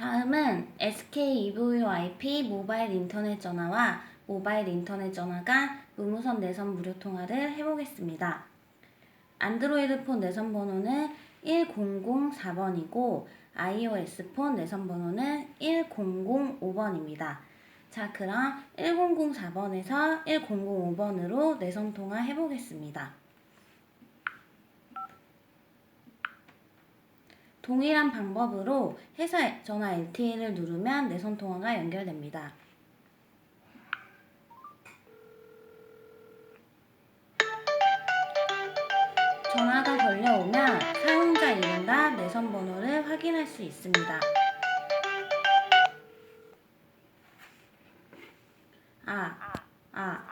다음은 SK EVoIP 모바일 인터넷 전화와 모바일 인터넷 전화가 무무선 내선 무료 통화를 해보겠습니다. 안드로이드 폰 내선 번호는 1004번이고 iOS 폰 내선 번호는 1005번입니다. 자, 그럼 1004번에서 1005번으로 내선 통화 해보겠습니다. 동일한 방법으로 회사 전화 LTE를 누르면 내선 통화가 연결됩니다. 전화가 걸려오면 사용자 이름과 내선 번호를 확인할 수 있습니다. 아, 아.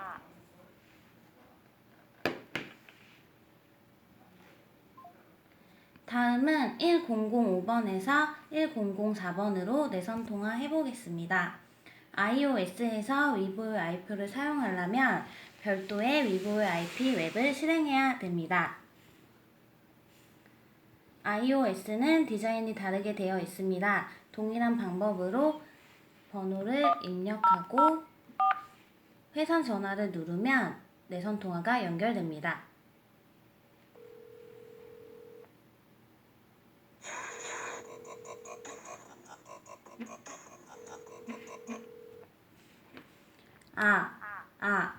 다음은 1005번에서 1004번으로 내선 통화 해보겠습니다. iOS에서 위보의 IP를 사용하려면 별도의 위보의 IP 웹을 실행해야 됩니다. iOS는 디자인이 다르게 되어 있습니다. 동일한 방법으로 번호를 입력하고 회선 전화를 누르면 내선 통화가 연결됩니다. 아, 아,